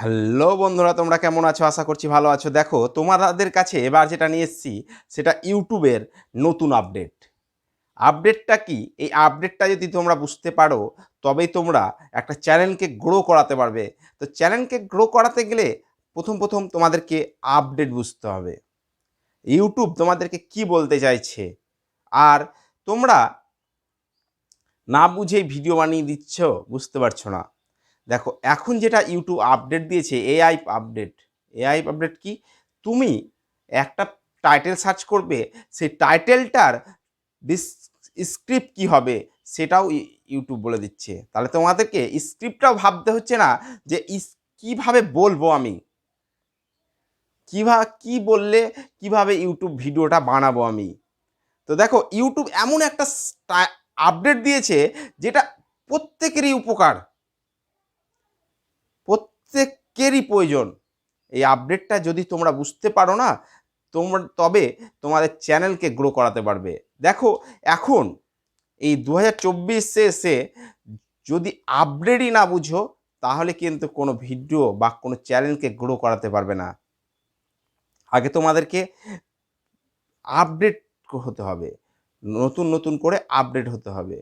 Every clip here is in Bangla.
হ্যালো বন্ধুরা, তোমরা কেমন আছো? আশা করছি ভালো আছো। দেখো, তোমাদের কাছে এবার যেটা নিয়ে এসেছি, সেটা ইউটিউবের নতুন আপডেট। আপডেটটা কি? এই আপডেটটা যদি তোমরা বুঝতে পারো, তবেই তোমরা একটা চ্যানেলকে গ্রো করাতে পারবে। তো চ্যানেলকে গ্রো করাতে গেলে প্রথম প্রথম তোমাদেরকে আপডেট বুঝতে হবে। ইউটিউব তোমাদেরকে কি বলতে চাইছে? আর তোমরা না বুঝেই ভিডিও বানিয়ে দিচ্ছ, বুঝতে পারছ না। দেখো, এখন যেটা ইউটিউব আপডেট দিয়েছে এআই আপডেট এআই আপডেট কি? তুমি একটা টাইটেল সার্চ করবে সেই টাইটেলটার স্ক্রিপ্ট কি হবে, সেটাও ইউটিউব বলে দিচ্ছে। তাহলে তোমাদেরকে স্ক্রিপ্টটাও ভাবতে হচ্ছে না যে কীভাবে বলব আমি? কীভাবে কি বললে, কীভাবে ইউটিউব ভিডিওটা বানাবো আমি? তো দেখো ইউটিউব এমন একটা আপডেট দিয়েছে, যেটা প্রত্যেকেরই উপকার। প্রত্যেকেরই প্রয়োজন। এই আপডেটটা যদি তোমরা বুঝতে পারো না, তোমরা, তবে তোমাদের চ্যানেলকে গ্রো করাতে পারবে। দেখো, এখন এই দু হাজার চব্বিশে এসে যদি আপডেটই না বুঝো, তাহলে কিন্তু কোনো ভিডিও বা কোনো চ্যানেলকে গ্রো করাতে পারবে না। আগে তোমাদেরকে আপডেট হতে হবে। নতুন নতুন করে আপডেট হতে হবে।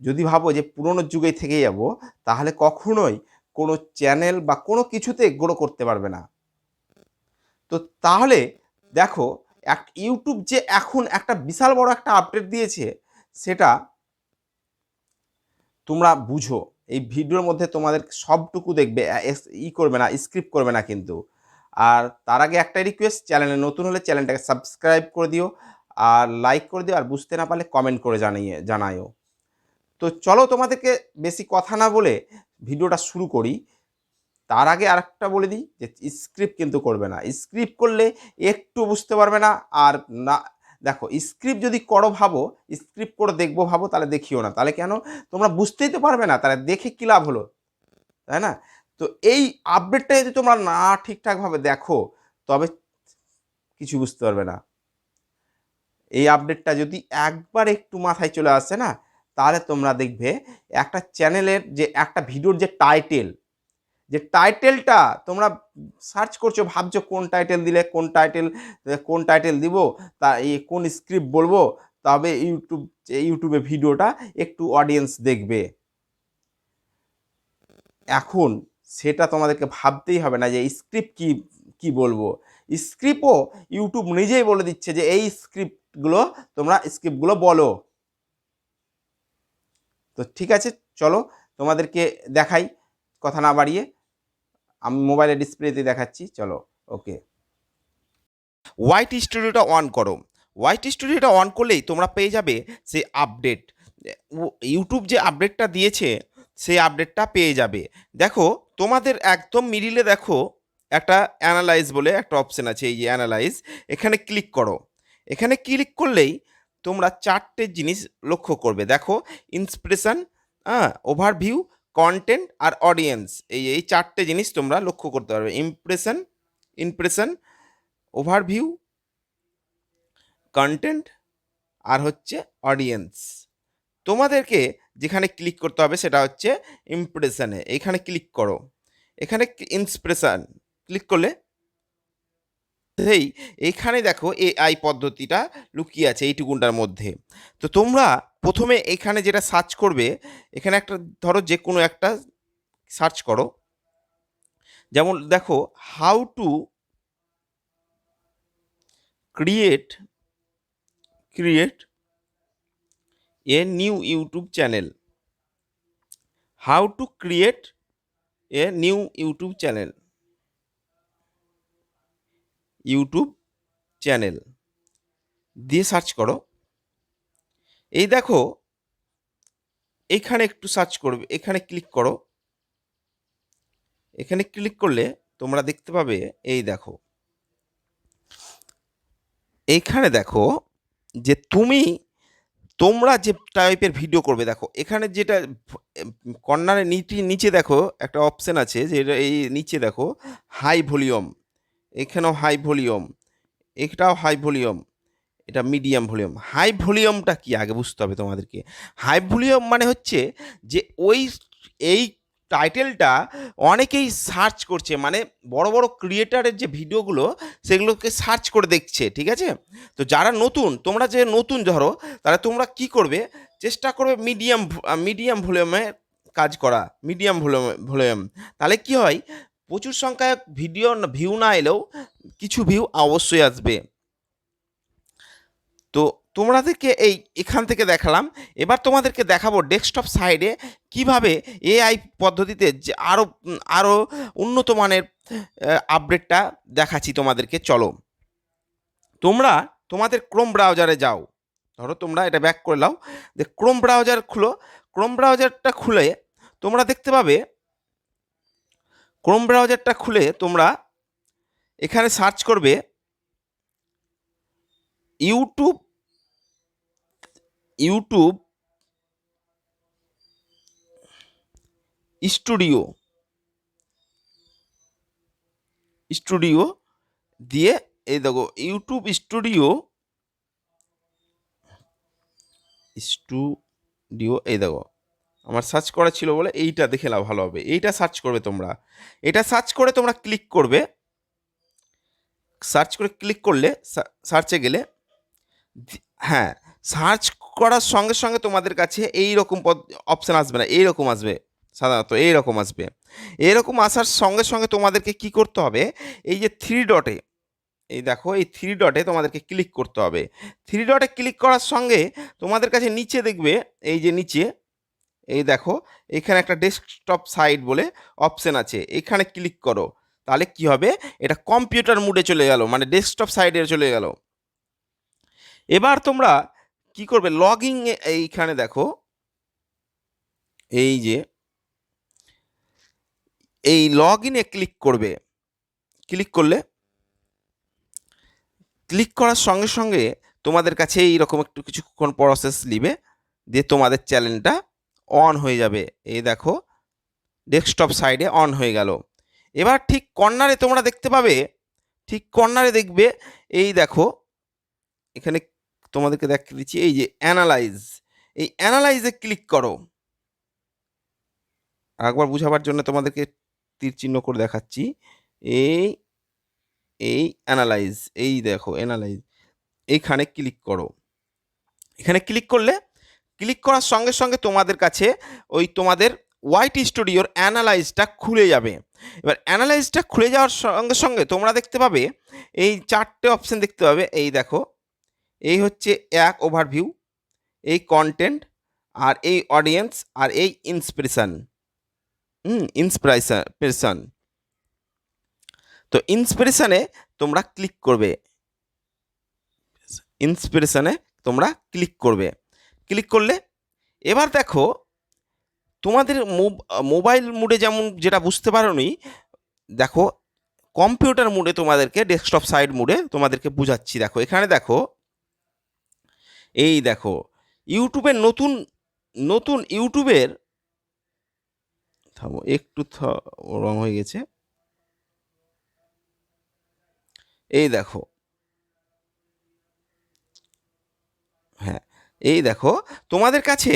যদি ভাবো যে পুরোনো যুগে থেকে যাব, তাহলে কখনোই কোনো চ্যানেল বা কোনো কিছুতে গ্রো করতে পারবে না। তো তাহলে দেখো, এক ইউটিউব যে এখন একটা বিশাল বড় একটা আপডেট দিয়েছে, সেটা তোমরা বুঝো। এই ভিডিওর মধ্যে তোমাদের সবটুকু দেখবে ই করবে না স্ক্রিপ্ট করবে না কিন্তু। আর তার আগে একটা রিকোয়েস্ট চ্যানেলে নতুন হলে চ্যানেলটাকে সাবস্ক্রাইব করে দিও, আর লাইক করে দিও, আর বুঝতে না পারলে কমেন্ট করে জানিয়ে, জানায়ও। তো চলো তোমাদেরকে বেশি কথা না বলে ভিডিওটা শুরু করি, তার আগে আরেকটা বলে দিই যে স্ক্রিপ্ট কিন্তু করবে না। স্ক্রিপ্ট করলে একটু বুঝতে পারবে না আর না, দেখো স্ক্রিপ্ট যদি করো ভাবো স্ক্রিপ্ট করে দেখব ভাবো, তাহলে দেখিও না। তাহলে কেন? তোমরা বুঝতেই তো পারবে না, তাহলে দেখে কী লাভ হলো? তাই না? তো এই আপডেটটা যদি তোমরা না ঠিকঠাকভাবে দেখো, তবে কিছু বুঝতে পারবে না। এই আপডেটটা যদি একবার একটু মাথায় চলে আসে না তাহলে তোমরা দেখবে একটা চ্যানেলের যে, একটা ভিডিওর যে টাইটেল, যে টাইটেলটা তোমরা সার্চ করছ, ভাবছ কোন টাইটেল দিলে, কোন টাইটেল কোন টাইটেল দিব, তা এই কোন স্ক্রিপ্ট বলব, তবে ইউটিউব ইউটিউবে ভিডিওটা একটু অডিয়েন্স দেখবে। এখন সেটা তোমাদেরকে ভাবতেই হবে না যে স্ক্রিপ্ট কি কি বলব। স্ক্রিপ্টও ইউটিউব নিজেই বলে দিচ্ছে যে এই স্ক্রিপ্টগুলো তোমরা, স্ক্রিপ্টগুলো বলো। তো ঠিক আছে, চলো তোমাদেরকে দেখাই, কথা না বাড়িয়ে। আমি মোবাইলের ডিসপ্লেতে দেখাচ্ছি, চলো ওকে হোয়াইট স্টুডিওটা অন করো। হোয়াইট স্টুডিওটা অন করলেই তোমরা পেয়ে যাবে সেই আপডেট ইউটিউব যে আপডেটটা দিয়েছে, সেই আপডেটটা পেয়ে যাবে। দেখো, তোমাদের একদম মিডিলে দেখো, একটা অ্যানালাইজ বলে একটা অপশন আছে, এই যে অ্যানালাইজ এখানে ক্লিক করো। এখানে ক্লিক করলেই তোমরা চারটে জিনিস লক্ষ্য করবে। দেখো ইন্সপিরেশন হ্যাঁ ওভারভিউ কন্টেন্ট আর অডিয়েন্স এই এই চারটে জিনিস তোমরা লক্ষ্য করতে পারবে। ইমপ্রেশন ইমপ্রেশন ওভারভিউ কন্টেন্ট আর হচ্ছে অডিয়েন্স তোমাদেরকে যেখানে ক্লিক করতে হবে সেটা হচ্ছে ইমপ্রেশনে এখানে ক্লিক করো। এখানে ইন্সপিরেশন ক্লিক করলে সেই এখানে দেখো এআই পদ্ধতিটা লুকিয়ে আছে এইটুকুনটার মধ্যে। তো তোমরা প্রথমে এখানে যেটা সার্চ করবে, এখানে একটা ধরো যে কোনো একটা সার্চ করো। যেমন দেখো how to create create a new YouTube channel how to create a new YouTube channel YouTube channel. দিয়ে সার্চ করো। এই দেখো এইখানে একটু সার্চ করবে, এখানে ক্লিক করো। এখানে ক্লিক করলে তোমরা দেখতে পাবে, এই দেখো। এইখানে দেখো যে তুমি, তোমরা যে টাইপের ভিডিও করবে, দেখো, এখানে যেটা কর্নারে নিচে নিচে দেখো একটা অপশন আছে যে এই নিচে দেখো হাই ভলিউম এখানেও হাই ভলিউম এটাও হাই ভলিউম এটা মিডিয়াম ভলিউম হাই ভলিউমটা কি? আগে বুঝতে হবে তোমাদেরকে। হাই ভলিউম মানে হচ্ছে যে ওই, এই টাইটেলটা অনেকেই সার্চ করছে মানে বড় বড় ক্রিয়েটারের যে ভিডিওগুলো, সেগুলোকে সার্চ করে দেখছে, ঠিক আছে? তো যারা নতুন, তোমরা যে নতুন ধরো, তাহলে তোমরা কি করবে? চেষ্টা করবে মিডিয়াম মিডিয়াম ভলিউমে কাজ করা মিডিয়াম ভলিউম ভলিউম তাহলে কি হয়? প্রচুর সংখ্যায় ভিডিও ভিউ না এলেও কিছু ভিউ অবশ্যই আসবে। তো তোমাদেরকে এই এখান থেকে দেখালাম। এবার তোমাদেরকে দেখাবো ডেস্কটপ সাইডে কীভাবে এআই পদ্ধতিতে যে আরও আরও উন্নত মানের আপডেটটা দেখাচ্ছি তোমাদেরকে, চলো। তোমরা, তোমাদের ক্রোম ব্রাউজারে যাও। ধরো তোমরা এটা ব্যাক করে নাও যে ক্রোম ব্রাউজার খুলো। ক্রোম ব্রাউজারটা খুলে তোমরা দেখতে পাবে ক্রোম ব্রাউজারটা খুলে তোমরা এখানে সার্চ করবে ইউটিউব ইউটিউব স্টুডিও স্টুডিও দিয়ে এই দেখো ইউটিউব স্টুডিও স্টুডিও এই দেখো। আমার সার্চ করা ছিল বলে এইটা দেখে নাও ভালো হবে। এইটা সার্চ করবে তোমরা। এটা সার্চ করে তোমরা ক্লিক করবে। সার্চ করে ক্লিক করলে সার্চে গেলে হ্যাঁ সার্চ করার সঙ্গে সঙ্গে তোমাদের কাছে এই রকম পদ অপশান আসবে না। এই রকম আসবে। সাধারণত এই রকম আসবে। এরকম আসার সঙ্গে সঙ্গে তোমাদেরকে কি করতে হবে? এই যে থ্রি ডটে এই দেখো, এই থ্রি ডটে তোমাদেরকে ক্লিক করতে হবে। থ্রি ডটে ক্লিক করার সঙ্গে তোমাদের কাছে নিচে দেখবে, এই যে নিচে এই দেখো, এখানে একটা ডেস্কটপ সাইট বলে অপশান আছে। এখানে ক্লিক করো, তাহলে কি হবে? এটা কম্পিউটার মুডে চলে গেল মানে ডেস্কটপ সাইডে চলে গেল। এবার তোমরা কি করবে? লগিং এইখানে দেখো, এই যে, এই লগ ইনে ক্লিক করবে। ক্লিক করলে ক্লিক করার সঙ্গে সঙ্গে তোমাদের কাছে এইরকম একটু কিছুক্ষণ প্রসেস নিবে, দিয়ে তোমাদের চ্যানেলটা অন হয়ে যাবে। এই দেখো ডেস্কটপ সাইডে অন হয়ে গেল। এবার ঠিক কর্নারে তোমরা দেখতে পাবে, ঠিক কর্নারে দেখবে, এই দেখো, এখানে তোমাদেরকে দেখিয়ে দিচ্ছি, এই যে অ্যানালাইজ এই অ্যানালাইজে ক্লিক করো। একবার বুঝাবার জন্য তোমাদেরকে তীর চিহ্ন করে দেখাচ্ছি। এই এই অ্যানালাইজ এই দেখো অ্যানালাইজ এইখানে ক্লিক করো। এখানে ক্লিক করলে ক্লিক করার সঙ্গে সঙ্গে তোমাদের কাছে ওই তোমাদের হোয়াইট স্টুডিওর অ্যানালাইজটা খুলে যাবে। এবার অ্যানালাইজটা খুলে যাওয়ার সঙ্গে সঙ্গে তোমরা দেখতে পাবে, এই চারটে অপশান দেখতে পাবে। এই দেখো, এই হচ্ছে এক ওভারভিউ এই কন্টেন্ট আর এই অডিয়েন্স আর এই ইন্সপিরেশান হুম ইন্সপিরেশন তো ইন্সপিরেশানে তোমরা ক্লিক করবে। ইন্সপিরেশানে তোমরা ক্লিক করবে। ক্লিক করলে, এবার দেখো, তোমাদের মোবাইল মুডে যেমন যেটা বুঝতে পারোনি, দেখো, কম্পিউটার মুডে তোমাদেরকে, ডেস্কটপ সাইড মুডে তোমাদেরকে বুঝাচ্ছি। দেখো, এখানে দেখো, এই দেখো, ইউটিউবের নতুন নতুন ইউটিউবের, থামো, একটু রং হয়ে গেছে। এই দেখো হ্যাঁ এই দেখো, তোমাদের কাছে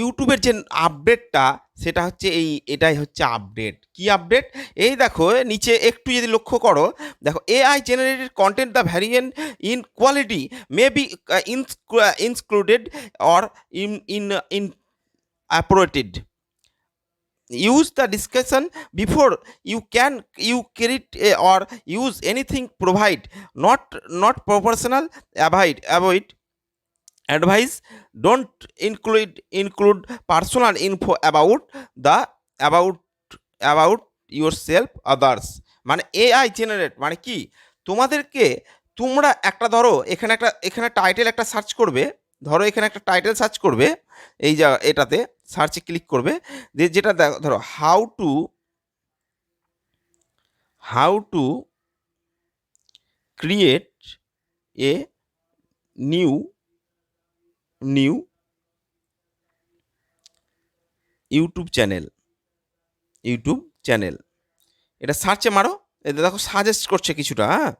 ইউটিউবের যে আপডেটটা সেটা হচ্ছে এই, এটাই হচ্ছে আপডেট কি আপডেট এই দেখো, নিচে একটু যদি লক্ষ্য করো, দেখো AI generated content the variant in quality may be included or in in in approved use the discussion before you can, you create or use anything provide not not professional proportional avoid avoid don't include include personal info about the about about about self others মানে এআই জেনারেট মানে কি? তোমাদেরকে তোমরা একটা ধরো, এখানে একটা, এখানে টাইটেল একটা সার্চ করবে, ধরো এখানে একটা টাইটেল সার্চ করবে, এই যা, এটাতে সার্চে ক্লিক করবে যে যেটা দেখো ধরো how to how to create a new new YouTube channel YouTube channel. এটা সার্চে মারো এতে দেখো সাজেস্ট করছে কিছুটা হ্যাঁ?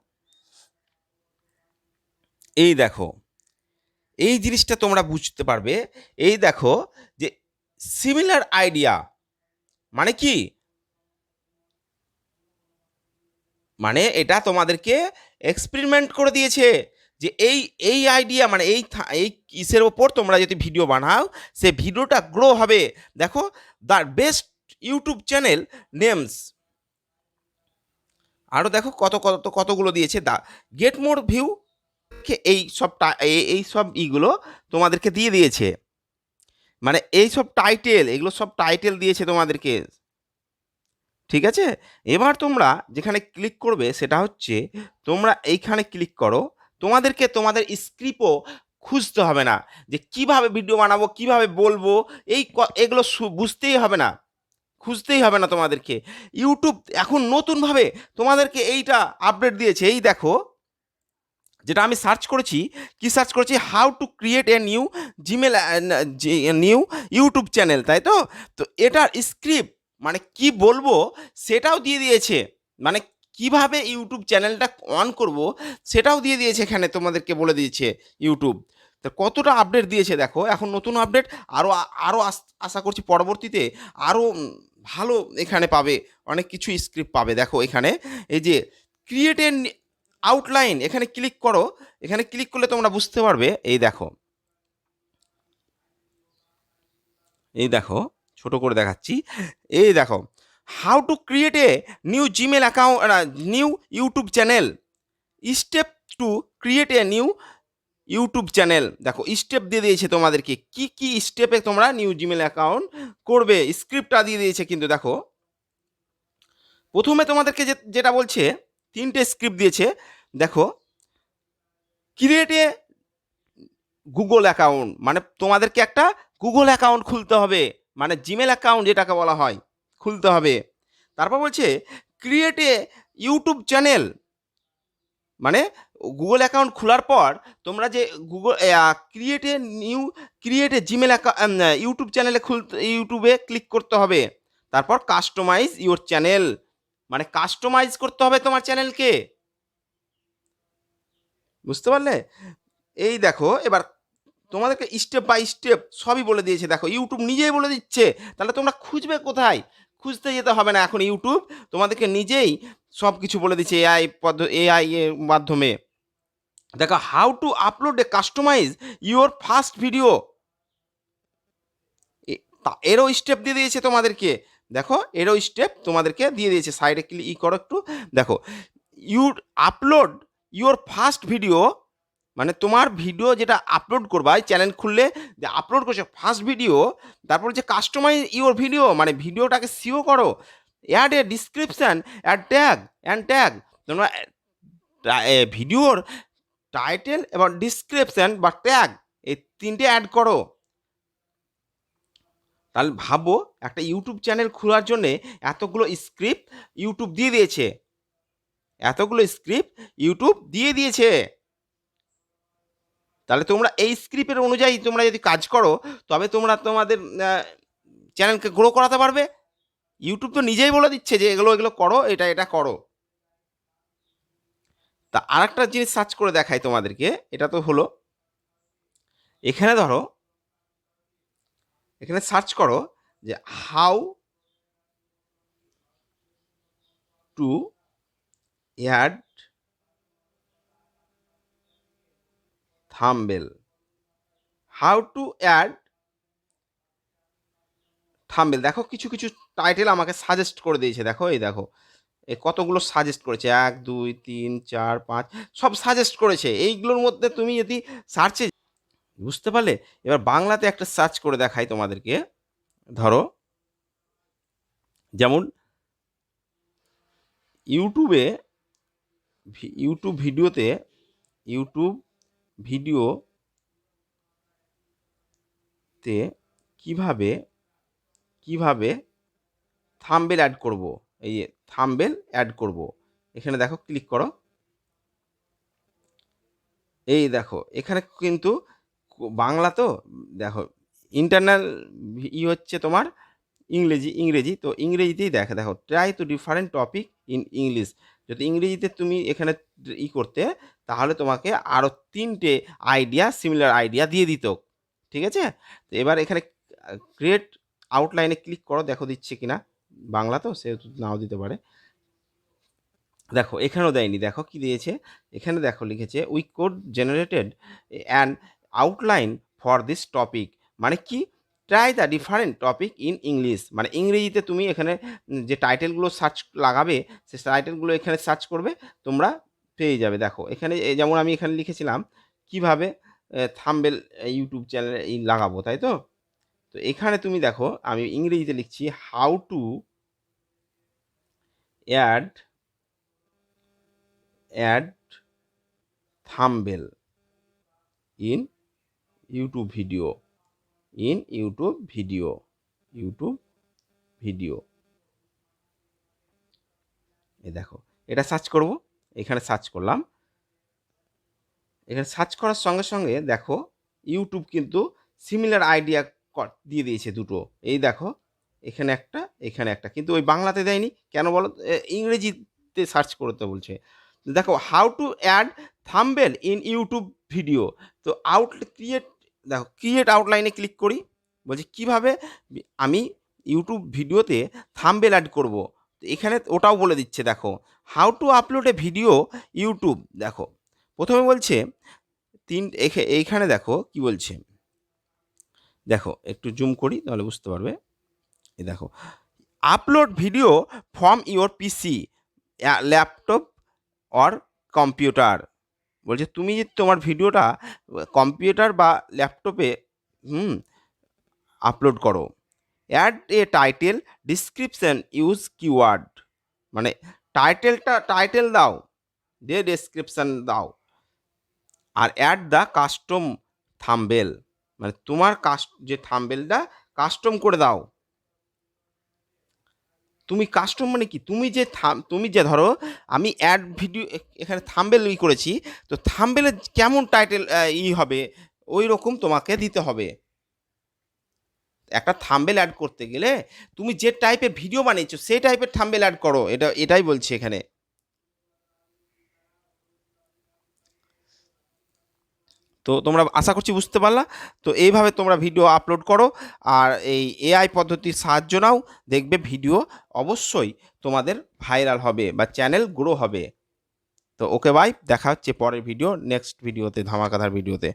এই দেখো, এই জিনিসটা তোমরা বুঝতে পারবে। এই দেখো যে সিমিলার আইডিয়া মানে কি? মানে এটা তোমাদেরকে এক্সপেরিমেন্ট করে দিয়েছে। যে এই এই আইডিয়া মানে এই এই কিসের ওপর তোমরা যদি ভিডিও বানাও, সে ভিডিওটা গ্রো হবে। দেখো the best YouTube channel names আরও দেখো কত কত কতগুলো দিয়েছে। দা গেট মোর ভিউ এই সব এই সব ইগুলো তোমাদেরকে দিয়ে দিয়েছে। মানে এই সব টাইটেল এগুলো সব টাইটেল দিয়েছে তোমাদেরকে। ঠিক আছে? এবার তোমরা যেখানে ক্লিক করবে, সেটা হচ্ছে তোমরা এইখানে ক্লিক করো। তোমাদেরকে তোমাদের স্ক্রিপ্টও খুঁজতে হবে না যে কীভাবে ভিডিও বানাবো, কীভাবে বলব, এই এগুলো বুঝতেই হবে না। খুঁজতেই হবে না তোমাদেরকে। ইউটিউব এখন নতুনভাবে তোমাদেরকে এইটা আপডেট দিয়েছে। এই দেখো, যেটা আমি সার্চ করেছি, কি সার্চ করেছি? How to create a new Gmail new YouTube channel তাই তো? তো এটার স্ক্রিপ্ট মানে কি বলব, সেটাও দিয়ে দিয়েছে। মানে কীভাবে ইউটিউব চ্যানেলটা অন করব সেটাও দিয়ে দিয়েছে এখানে তোমাদেরকে বলে দিয়েছে ইউটিউব তো কতটা আপডেট দিয়েছে দেখো, এখন নতুন আপডেট আরও আরও আশা করছি পরবর্তীতে আরও ভালো এখানে পাবে, অনেক কিছু স্ক্রিপ্ট পাবে। দেখো এখানে, এই যে ক্রিয়েটের আউটলাইন এখানে ক্লিক করো, এখানে ক্লিক করলে তোমরা বুঝতে পারবে, এই দেখো। এই দেখো, ছোট করে দেখাচ্ছি। এই দেখো how to create a new Gmail account new YouTube channel. Step to create a new YouTube channel. দেখো, স্টেপ দিয়ে দিয়েছে তোমাদেরকে। কি কি স্টেপে তোমরা নিউ জিমেল অ্যাকাউন্ট করবে? স্ক্রিপ্টটা দিয়ে দিয়েছে কিন্তু দেখো। প্রথমে তোমাদেরকে যেটা বলছে, তিনটে স্ক্রিপ্ট দিয়েছে। দেখো, ক্রিয়েট এ গুগল অ্যাকাউন্ট মানে তোমাদেরকে একটা গুগল অ্যাকাউন্ট খুলতে হবে। মানে জিমেল অ্যাকাউন্ট যেটাকে বলা হয়। খুলতে হবে। তারপর বলছে ক্রিয়েট এ ইউটিউব চ্যানেল মানে গুগল অ্যাকাউন্ট খোলার পর তোমরা যে Google create a new create a Gmail YouTube চ্যানেলে খুলতে ইউটিউবে ক্লিক করতে হবে। তারপর কাস্টমাইজ ইউর চ্যানেল মানে কাস্টমাইজ করতে হবে তোমার চ্যানেলকে বুঝতে পারলে? এই দেখো, এবার তোমাদেরকে স্টেপ বাই স্টেপ সবই বলে দিয়েছে। দেখো ইউটিউব নিজেই বলে দিচ্ছে। তাহলে তোমরা খুঁজবে কোথায়? খুঁজতে যেতে হবে না এখন ইউটিউব। তোমাদেরকে নিজেই সব কিছু বলে দিচ্ছে এআই পদ্ধ, এআই এর মাধ্যমে। দেখো how to upload a customize your first video এরও স্টেপ দিয়ে দিয়েছে তোমাদেরকে। দেখো এরও স্টেপ তোমাদেরকে দিয়ে দিয়েছে। সাইডে ক্লিক ই করো একটু। দেখো you upload your first video মানে তোমার ভিডিও যেটা আপলোড করবা চ্যানেল খুললে যে আপলোড করছ ফার্স্ট ভিডিও তারপর যে কাস্টমাইজ ইউর ভিডিও মানে ভিডিওটাকে সিও করো add a description add tag and tag তোমরা ভিডিওর টাইটেল এবং ডিসক্রিপশান বা ট্যাগ এই তিনটে অ্যাড করো। তাহলে ভাবো, একটা ইউটিউব চ্যানেল খোলার জন্যে এতগুলো স্ক্রিপ্ট ইউটিউব দিয়ে দিয়েছে। এতগুলো স্ক্রিপ্ট ইউটিউব দিয়ে দিয়েছে। তাহলে তোমরা এই স্ক্রিপ্টের অনুযায়ী তোমরা যদি কাজ করো, তবে তোমরা তোমাদের চ্যানেলকে গ্রো করাতে পারবে। ইউটিউব তো নিজেই বলে দিচ্ছে যে এগুলো এগুলো করো, এটা এটা করো। তা আরেকটা জিনিস সার্চ করে দেখাই তোমাদেরকে, এটা তো হলো, এখানে ধরো, এখানে সার্চ করো যে how to add thumbnail. How to add thumbnail. দেখো, কিছু কিছু টাইটেল আমাকে সাজেস্ট করে দিয়েছে। দেখো, এই দেখো, এ কতগুলো সাজেস্ট করেছে? এক, দুই, তিন, চার, পাঁচ, সব সাজেস্ট করেছে। এইগুলোর মধ্যে তুমি যদি সার্চে বুঝতে পারলে, এবার বাংলাতে একটা সার্চ করে দেখাই তোমাদেরকে। ধরো, যেমন ইউটিউবে ইউটিউব ভিডিওতে, ইউটিউব ভিডিওতে কীভাবে কীভাবে থাম্বেল অ্যাড করব? এই থাম্বেল অ্যাড করব। এখানে দেখো ক্লিক করো। এই দেখো, এখানে কিন্তু বাংলা তো, দেখো ইন্টারনাল ই হচ্ছে তোমার ইংরেজি ইংরেজি, তো ইংরেজিতেই দেখে দেখো try to different topic in English যদি ইংরেজিতে তুমি এখানে ই করতে তাহলে তোমাকে আরও তিনটে আইডিয়া সিমিলার আইডিয়া দিয়ে দিত ঠিক আছে? তো এবার এখানে ক্রিয়েট আউটলাইনে ক্লিক করো, দেখো দিচ্ছে কিনা। বাংলা তো, সেহেতু নাও দিতে পারে। দেখো, এখানেও দেয়নি। দেখো কি দিয়েছে? এখানে দেখো লিখেছে we code generated an outline for this topic মানে কি? Try the different topic in English মানে ইংরেজিতে তুমি এখানে যে টাইটেলগুলো সার্চ লাগাবে, সে টাইটেলগুলো এখানে সার্চ করবে। তোমরা পেয়ে যাবে। দেখো, এখানে এই যেমন আমি এখানে লিখেছিলাম, কীভাবে থাম্বেল ইউটিউব চ্যানেলে লাগাবো, তাই তো? তো এখানে তুমি দেখো, আমি ইংরেজিতে লিখছি, how to add add thumbnail in YouTube video, in YouTube video YouTube video. এ দেখো, এটা সার্চ করব এখানে সার্চ করলাম। এখানে সার্চ করার সঙ্গে সঙ্গে দেখো ইউটিউব কিন্তু সিমিলার আইডিয়া দিয়ে দিয়েছে দুটো। এই দেখো, এখানে একটা এখানে একটা। কিন্তু ওই বাংলাতে দেয়নি। কেন বলো ইংরেজিতে সার্চ করতে বলছে। দেখো how to add thumbnail in YouTube video তো আউট ক্রিয়েট দেখো ক্রিয়েট আউটলাইনে ক্লিক করি। বলছি, কীভাবে আমি ইউটিউব ভিডিওতে থাম্বেল অ্যাড করব? এখানে ওটাও বলে দিচ্ছে, দেখো। How to upload a video YouTube দেখো। প্রথমে বলছে, তিন এইখানে দেখো, কি বলছে? দেখো, একটু জুম করি, তাহলে বুঝতে পারবে। এই দেখো upload video from your PC laptop or computer বলছে, তুমি যে তোমার ভিডিওটা কম্পিউটার বা ল্যাপটপে হুম আপলোড করো। Add a title description use keyword মানে টাইটেলটা টাইটেল দাও, দিয়ে ডেসক্রিপশন দাও। আর অ্যাড দ্য কাস্টম থাম্বেল মানে তোমার কাস্ট যে থাম্বেলটা কাস্টম করে দাও। তুমি কাস্টম মানে কি? তুমি যে থাম তুমি যে ধরো, আমি অ্যাড ভিডিও এখানে থাম্বেল ই করেছি, তো থাম্বেলের কেমন টাইটেল ই হবে? ওই রকম তোমাকে দিতে হবে। একটা থাম্বেল অ্যাড করতে গেলে তুমি যে টাইপের ভিডিও বানিয়েছো, সেই টাইপের থাম্বেল অ্যাড করো। এটা, এটাই বলছি এখানে। তো তোমরা আশা করছি বুঝতে পারলা। তো এইভাবে তোমরা ভিডিও আপলোড করো আর এই এআই পদ্ধতির সাহায্য নাও। দেখবে ভিডিও অবশ্যই তোমাদের ভাইরাল হবে বা চ্যানেল গ্রো হবে। তো ওকে বাই দেখা হচ্ছে পরের ভিডিও নেক্সট ভিডিওতে ধামাকাধার ভিডিওতে